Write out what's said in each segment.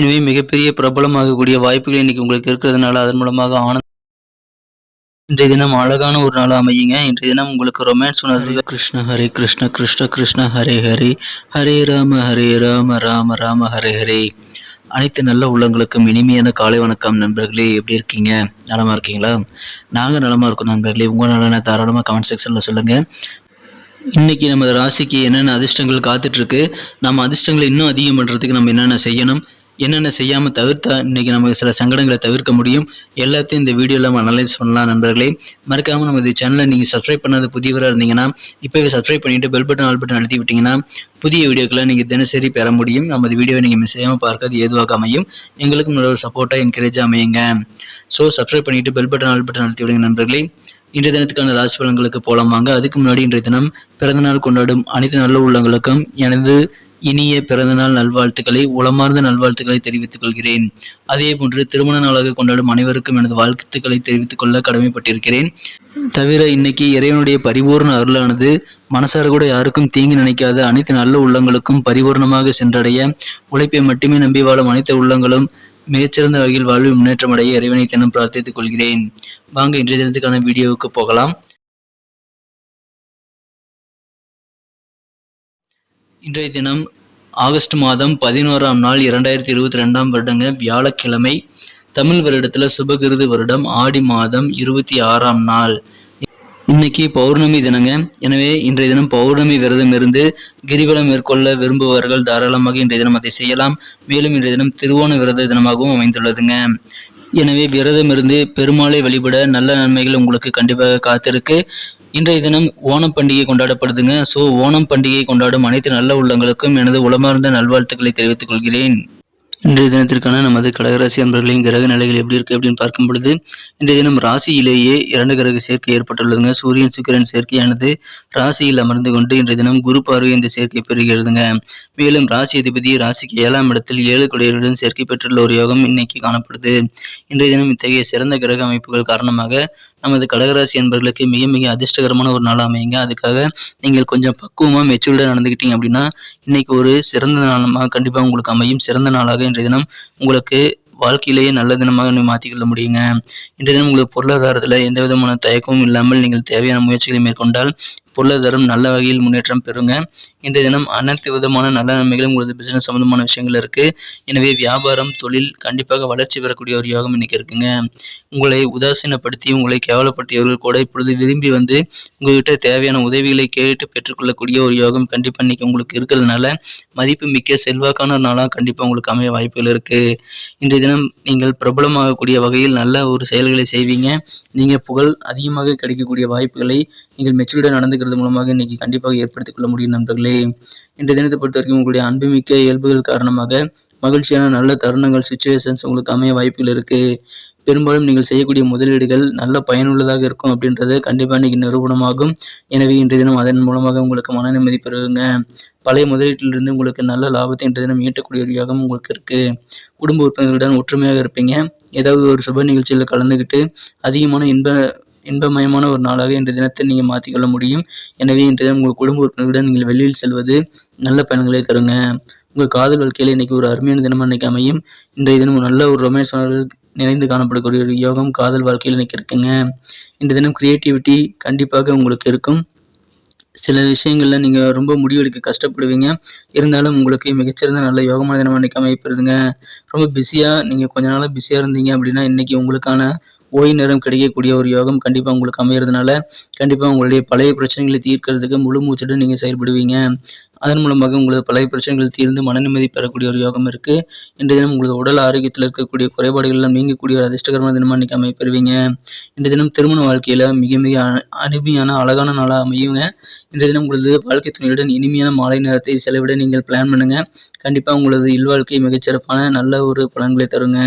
எனவே மிகப்பெரிய பிரபலமாகக்கூடிய வாய்ப்புகள் இன்னைக்கு உங்களுக்கு இருக்கிறதுனால அதன் மூலமாக ஆனந்த இன்றைய தினம் அழகான ஒரு நாள் அமையுங்க. இன்றைய தினம் உங்களுக்கு ரொமான்ஸ் உணர்வு கிருஷ்ண ஹரே கிருஷ்ண கிருஷ்ண கிருஷ்ண ஹரே ஹரே. ஹரே ராம ஹரே ராம ராம ராம ஹரே ஹரே. அனைத்து நல்ல உள்ளங்களுக்கும் இனிமையான காலை வணக்கம் நண்பர்களே. எப்படி இருக்கீங்க? நலமா இருக்கீங்களா? நாங்கள் நலமாக இருக்கோம் நண்பர்களே. உங்கள் நலனை தாராளமாக கமெண்ட் செக்ஷனில் சொல்லுங்கள் இன்னைக்கு நமது ராசிக்கு என்னென்ன அதிர்ஷ்டங்கள் காத்துட்ருக்கு நம்ம அதிர்ஷ்டங்களை இன்னும் அதிகம் பண்ணுறதுக்கு நம்ம என்னென்ன செய்யணும்? என்னென்ன செய்யாமல் தவிர்த்தா இன்றைக்கி நமக்கு சில சங்கடங்களை தவிர்க்க முடியும்? எல்லாத்தையும் இந்த வீடியோவில் நம்ம அனலைஸ் பண்ணலாம் நண்பர்களே. மறக்காமல் நம்ம இந்த சேனலை நீங்கள் சப்ஸ்கிரைப் பண்ணாத புதியவராக இருந்தீங்கன்னா இப்போவே சப்ஸ்கிரைப் பண்ணிவிட்டு பெல் பட்டன் ஆல் பட்டன் அழுத்தி விட்டிங்கன்னா புதிய வீடியோக்களை நீங்கள் தினசரி பெற முடியும். நமது வீடியோவை நீங்கள் மிஸ் செய்யாமல் பார்க்கறது ஏதுவாக அமையும். எங்களுக்கும் நல்ல ஒரு சப்போர்ட்டாக என்கரேஜாக அமையுங்க. ஸோ சப்ஸ்கிரைப் பண்ணிவிட்டு பெல் பட்டன் ஆல் பட்டன் அழுத்தி விடுங்க நண்பர்களே. இன்றைய தினத்துக்கான ராசி பலன்களுக்கு போலாம் வாங்க. அதுக்கு முன்னாடி இன்றைய தினம் பிறந்தநாள் கொண்டாடும் அனைத்து நல்ல உள்ளங்களுக்கும் எனது இனிய பிறந்தநாள் நல்வாழ்த்துக்களை உளமார்ந்த நல்வாழ்த்துக்களை தெரிவித்துக் கொள்கிறேன். அதே போன்று திருமண நாளாக கொண்டாடும் அனைவருக்கும் எனது வாழ்த்துக்களை தெரிவித்துக் கொள்ள கடமைப்பட்டிருக்கிறேன். தவிர இன்னைக்கு இறைவனுடைய பரிபூர்ண அருளானது மனசார கூட யாருக்கும் தீங்கு நினைக்காத அனைத்து நல்ல உள்ளங்களுக்கும் பரிபூர்ணமாக சென்றடைய உழைப்பை மட்டுமே நம்பி வாழும் அனைத்து உள்ளங்களும் மிகச்சிறந்த வகையில் வாழ்வில் முன்னேற்றம் அடைய இறைவனை தினம் பிரார்த்தித்துக் கொள்கிறேன். வாங்க இன்றைய தினத்துக்கான வீடியோவுக்கு போகலாம். இன்றைய தினம் ஆகஸ்ட் மாதம் பதினோராம் நாள் இரண்டாயிரத்தி இருபத்தி ரெண்டாம் வருடங்க வியாழக்கிழமை தமிழ் வருடத்தில் சுபகிருது வருடம் ஆடி மாதம் இருபத்தி ஆறாம் நாள். இன்னைக்கு பௌர்ணமி தினங்க. எனவே இன்றைய தினம் பௌர்ணமி விரதம் இருந்து கிரிவலம் மேற்கொள்ள விரும்புபவர்கள் தாராளமாக இன்றைய தினம் அதை செய்யலாம். மேலும் இன்றைய தினம் திருவோண விரத தினமாகவும் அமைந்துள்ளதுங்க. எனவே விரதம் இருந்து பெருமாளை வழிபட நல்ல நன்மைகள் உங்களுக்கு கண்டிப்பாக காத்திருக்கு. இன்றைய தினம் ஓணம் பண்டிகை கொண்டாடப்படுதுங்க. ஸோ ஓணம் பண்டிகை கொண்டாடும் அனைத்து நல்ல உள்ளங்களுக்கும் எனது உளமார்ந்த நல்வாழ்த்துக்களை தெரிவித்துக் கொள்கிறேன். இன்றைய தினத்திற்கான நமது கடகராசி அன்பர்களின் கிரக நிலைகள் எப்படி இருக்கு அப்படின்னு பார்க்கும் பொழுது இன்றைய தினம் ராசியிலேயே இரண்டு கிரக சேர்க்கை ஏற்பட்டுள்ளதுங்க. சூரியன் சுக்கிரன் சேர்க்கையானது ராசியில் அமர்ந்து கொண்டு இன்றைய தினம் குரு பார்வை இந்த சேர்க்கை பெறுகிறதுங்க. மேலும் ராசி அதிபதி ராசிக்கு ஏழாம் இடத்தில் ஏழு குடையருடன் சேர்க்கை பெற்றுள்ள ஒரு யோகம் இன்னைக்கு காணப்படுது. இன்றைய தினம் இத்தகைய சிறந்த கிரக அமைப்புகள் காரணமாக நமது கடகராசி என்பவர்களுக்கு மிக மிக அதிர்ஷ்டகரமான ஒரு நாள் அமையுங்க. அதுக்காக நீங்கள் கொஞ்சம் பக்குவமாக மெச்சூர்டாக நடந்துக்கிட்டீங்க அப்படின்னா இன்னைக்கு ஒரு சிறந்த நாளமாக கண்டிப்பாக உங்களுக்கு அமையும். சிறந்த நாளாக இன்றைய தினம் உங்களுக்கு வாழ்க்கையிலேயே நல்ல தினமாக நீ மாற்றிக்கொள்ள முடியுங்க. இன்றைய தினம் உங்களுக்கு பொருளாதாரத்தில் எந்த விதமான தயக்கமும் இல்லாமல் நீங்கள் தேவையான முயற்சிகளை மேற்கொண்டால் பொருளாதாரம் நல்ல வகையில் முன்னேற்றம் பெறுங்க. இன்றைய தினம் அனைத்து விதமான நல்ல நன்மைகளும் உங்களது பிசினஸ் சம்பந்தமான விஷயங்கள் இருக்கு. எனவே வியாபாரம் தொழில் கண்டிப்பாக வளர்ச்சி பெறக்கூடிய ஒரு யோகம் இன்னைக்கு இருக்குங்க. உங்களை உதாசீனப்படுத்தி உங்களை கேவலப்படுத்தியவர்கள் கூட இப்பொழுது விரும்பி வந்து உங்ககிட்ட தேவையான உதவிகளை கேட்டு பெற்றுக்கொள்ளக்கூடிய ஒரு யோகம் கண்டிப்பாக இன்னைக்கு உங்களுக்கு இருக்கிறதுனால மதிப்பு மிக்க செல்வாக்கான ஒரு நாளாக கண்டிப்பாக உங்களுக்கு அமைய வாய்ப்புகள் இருக்கு. இன்றைய தினம் நீங்கள் பிரபலமாகக்கூடிய வகையில் நல்ல ஒரு செயல்களை செய்வீங்க. நீங்கள் புகழ் அதிகமாக கிடைக்கக்கூடிய வாய்ப்புகளை நீங்கள் மெச்சூரிடாக நடந்துக்கிறது மூலமாக இன்னைக்கு கண்டிப்பாக ஏற்படுத்திக் கொள்ள முடியும் நண்பர்களே. இன்றைய தினத்தை பொறுத்த வரைக்கும் உங்களுடைய அன்புமிக்க இயல்புகள் காரணமாக மகிழ்ச்சியான நல்ல தருணங்கள் சுச்சுவேஷன்ஸ் உங்களுக்கு அமைய வாய்ப்புகள் இருக்கு. பெரும்பாலும் நீங்கள் செய்யக்கூடிய முதலீடுகள் நல்ல பயனுள்ளதாக இருக்கும் அப்படின்றது கண்டிப்பாக இன்னைக்கு நிரூபணமாகும். எனவே இன்றைய தினம் அதன் மூலமாக உங்களுக்கு மன நிம்மதி பெறுங்க பழைய முதலீட்டிலிருந்து உங்களுக்கு நல்ல லாபத்தை இன்றைய தினம் ஈட்டக்கூடிய ஒரு யோகம் உங்களுக்கு இருக்கு. குடும்ப உறுப்பினர்களுடன் ஒற்றுமையாக இருப்பீங்க. ஏதாவது ஒரு சுப நிகழ்ச்சியில் கலந்துக்கிட்டு அதிகமான இன்ப இன்பமயமான ஒரு நாளாக இன்றைய தினத்தை நீங்கள் மாற்றிக்கொள்ள முடியும். எனவே இன்றைய தினம் உங்கள் குடும்ப உறுப்பினர்களுடன் நீங்கள் வெளியில் செல்வது நல்ல பயன்களை தருங்க. உங்கள் காதல் வாழ்க்கையில் இன்னைக்கு ஒரு அருமையான தினமாக இன்றைக்கி அமையும். இன்றைய தினம் நல்ல ஒரு ரொமான்ஸ் நிறைந்து காணப்படக்கூடிய ஒரு யோகம் காதல் வாழ்க்கையில் இன்னைக்கு இருக்குங்க. இன்றைய தினம் கிரியேட்டிவிட்டி கண்டிப்பாக உங்களுக்கு இருக்கும். சில விஷயங்களில் நீங்கள் ரொம்ப முடிவெடுக்க கஷ்டப்படுவீங்க. இருந்தாலும் உங்களுக்கு மிகச்சிறந்த நல்ல யோகமான தினம் அன்னைக்கு அமைப்பிருதுங்க ரொம்ப பிஸியாக நீங்கள் கொஞ்ச நாளாக பிஸியாக இருந்தீங்க அப்படின்னா இன்னைக்கு உங்களுக்கான ஓய்வு நேரம் கிடைக்கக்கூடிய ஒரு யோகம் கண்டிப்பாக உங்களுக்கு அமையிறதுனால கண்டிப்பாக உங்களுடைய பழைய பிரச்சனைகளை தீர்க்கறதுக்கு முழு மூச்சுடன் நீங்கள் செயல்படுவீங்க. அதன் மூலமாக உங்களது பழைய பிரச்சனைகள் தீர்ந்து மன நிம்மதி பெறக்கூடிய ஒரு யோகம் இருக்கு. இன்றைய தினம் உங்களது உடல் ஆரோக்கியத்தில் இருக்கக்கூடிய குறைபாடுகள் எல்லாம் நீங்கக்கூடிய ஒரு அதிர்ஷ்டகரமான தினமாக இன்னைக்கு அமைப்பெறுவீங்க இன்றைய தினம் திருமண வாழ்க்கையில மிக மிக அருமையான அழகான நாளாக அமையுங்க. இன்றைய தினம் உங்களது வாழ்க்கை துணையுடன் இனிமையான மாலை நேரத்தை செலவிட நீங்கள் பிளான் பண்ணுங்க. கண்டிப்பாக உங்களது இல்வாழ்க்கை மிகச்சிறப்பான நல்ல ஒரு பலன்களை தருங்க.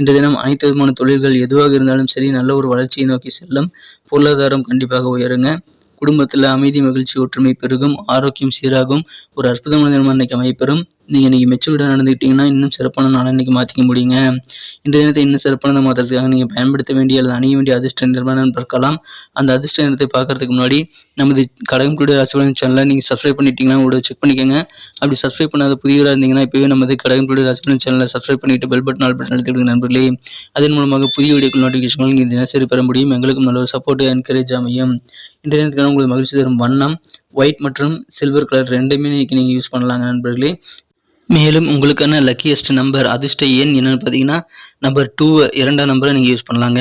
இன்றைய தினம் அனைத்து விதமான தொழில்கள் எதுவாக இருந்தாலும் சரி நல்ல ஒரு வளர்ச்சியை நோக்கி செல்லும். பொருளாதாரம் கண்டிப்பாக உயருங்க. குடும்பத்தில் அமைதி மகிழ்ச்சி ஒற்றுமை பெருகும். ஆரோக்கியம் சீராகும். ஒரு அற்புதமான தினம் அன்னைக்கு அமைப்பெறும் நீங்கள் இன்றைக்கி மெச்சூர்டாக நடந்துக்கிட்டிங்கன்னா இன்னும் சிறப்பான நாளை இன்றைக்கி மாற்றிக்க முடியுங்க. இந்த தினத்தை இன்னும் சிறப்பானதாக மாற்றுறதுக்காக நீங்கள் பயன்படுத்த வேண்டிய அல்லது அணிய வேண்டிய அதிர்ஷ்ட நிறமான பார்க்கலாம் அந்த அதிர்ஷ்ட நிறத்தை பார்க்குறதுக்கு முன்னாடி நமது கடகம் கூட ராசிபலன் சேனலை நீங்கள் சப்ஸ்கிரைப் பண்ணிட்டீங்கன்னா உங்களோட செக் பண்ணிக்கோங்க. அப்படி சப்ஸ்கிரைப் பண்ணாத புதியவராக இருந்தீங்கன்னா இப்போவே நமது கடகம் கூட ராசிபலன் சேனலை சப்ஸ்கிரைப் பண்ணிட்டு பெல் பட்டன் ஆல் பட்டன் அழுத்தி நண்பர்களே. அதன் மூலமாக புதிய வீடியோக்கள் நோட்டிஃபிகேஷன்கள் நீங்கள் தினசரி பெற முடியும். எங்களுக்கும் நல்ல ஒரு சப்போர்ட் என்கரேஜ் அமையும். இந்த தினத்துக்கான உங்களுக்கு மகிழ்ச்சி தரும் வண்ணம் ஒயிட் மற்றும் சில்வர் கலர் ரெண்டுமே இன்னைக்கு நீங்கள் யூஸ் பண்ணலாங்க நண்பர்களே. மேலும் உங்களுக்கான லக்கியஸ்ட் நம்பர் அதிர்ஷ்ட எண் என்னென்னு பார்த்தீங்கன்னா நம்பர் டூ இரண்டாம் நம்பரை நீங்கள் யூஸ் பண்ணலாங்க.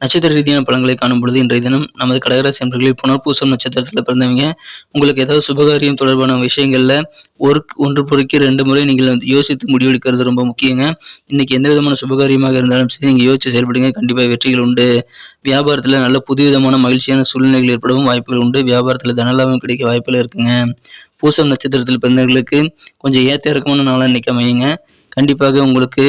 நட்சத்திர ரீதியான பலன்களை காணும் பொழுது இன்றைய தினம் நமது கடகராசி நண்பர்களில் புனர்பூசம் நட்சத்திரத்தில் பிறந்தவங்க உங்களுக்கு ஏதாவது சுபகாரியம் தொடர்பான விஷயங்களில் ஒரு ஒன்று பொறுக்கி ரெண்டு முறை நீங்கள் வந்து யோசித்து முடிவெடுக்கிறது ரொம்ப முக்கியங்க. இன்னைக்கு எந்த விதமான சுபகாரியமாக இருந்தாலும் சரி நீங்கள் யோசிச்சு செயல்படுங்க. கண்டிப்பாக வெற்றிகள் உண்டு. வியாபாரத்தில் நல்ல புதுவிதமான மகிழ்ச்சியான சூழ்நிலைகள் ஏற்படவும் வாய்ப்புகள் உண்டு. வியாபாரத்தில் தனலாபம் கிடைக்க வாய்ப்புகள் இருக்குங்க. பூசம் நட்சத்திரத்தில் பிறந்தவர்களுக்கு கொஞ்சம் ஏற்ற இறக்கமான நாளாக இன்னைக்கு அமையுங்க. கண்டிப்பாக உங்களுக்கு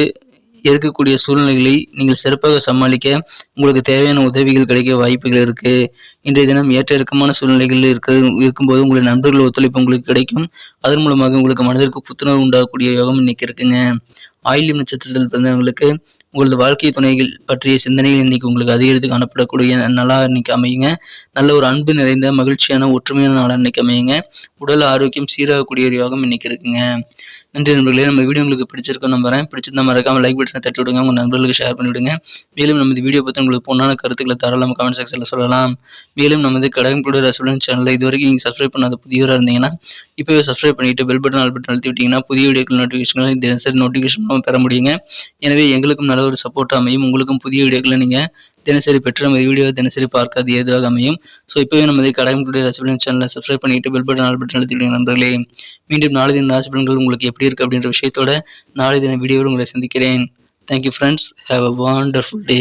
இருக்கக்கூடிய சூழ்நிலைகளை நீங்கள் சிறப்பாக சமாளிக்க உங்களுக்கு தேவையான உதவிகள் கிடைக்க வாய்ப்புகள் இருக்கு. இன்றைய தினம் ஏற்ற இறக்கமான சூழ்நிலைகள் இருக்க இருக்கும்போது உங்களுடைய நண்பர்கள் ஒத்துழைப்பு உங்களுக்கு கிடைக்கும். அதன் மூலமாக உங்களுக்கு மனதிற்கு புத்துணர்வு உண்டாகக்கூடிய யோகம் இன்னைக்கு இருக்குங்க. ஆயில்யம் நட்சத்திரத்தில் பிறந்தவங்களுக்கு உங்களது வாழ்க்கை துணைகள் பற்றிய சிந்தனைகள் இன்னைக்கு உங்களுக்கு அதிகரித்து காணப்படக்கூடிய நல்லா இன்னைக்கு அமையுங்க. நல்ல ஒரு அன்பு நிறைந்த மகிழ்ச்சியான ஒற்றுமையான நாளாக இன்னைக்கு அமையுங்க. உடல் ஆரோக்கியம் சீராகக்கூடிய ஒரு யோகம் இன்னைக்கு இருக்குங்க. நன்றி நண்பர்களே நம்ம வீடியோ உங்களுக்கு பிடிச்சிருக்கோம் நம்புறேன். பிடிச்சிருந்தா மறக்காம லைக் பட்டனை தட்டி விடுங்க உங்கள் நண்பர்களுக்கு ஷேர் பண்ணிவிடுங்க. மேலும் நமது வீடியோ பற்றி உங்களுக்கு பொண்ணான கருத்துக்களை தாராளமாக கமெண்ட் செக்ஷனில் சொல்லலாம். மேலும் நமது கடகம் கூட ரசபலன் சேனலை இது வரைக்கும் நீங்கள் சப்ஸ்கிரைப் பண்ணாத புதியவராக இருந்தீங்கன்னா இப்போவே சப்ஸ்கிரைப் பண்ணிட்டு பெல் பட்டன் ஆல் பட்டன் அழுத்தி விட்டீங்கன்னா புதிய வீடியோக்கள் நோட்டிஃபிகேஷன்கள் தினசரி நோட்டிஃபிகேஷன் பெற முடியுங்க. எனவே எங்களுக்கும் நல்ல ஒரு சப்போர்ட் அமையும். உங்களுக்கும் புதிய வீடியோக்களை நீங்கள் தினசரி பெற்று நம்ம வீடியோ தினசரி பார்க்காது எதுவாக ஏதுவாக அமையும். ஸோ இப்போவே நமது கடகம் கூட ரசபலன் சேனலை சப்ஸ்கிரைப் பண்ணிட்டு பெல் பட்டன் ஆல் பட்டன் அழுத்தி நண்பர்களே. மீண்டும் நாளை தின ராசிபலன்கள் உங்களுக்கு எப்படி இருக்கு அப்படின்ற விஷயத்தோட நாளை தின வீடியோவில் உங்களை சந்திக்கிறேன். Thank you friends have a wonderful day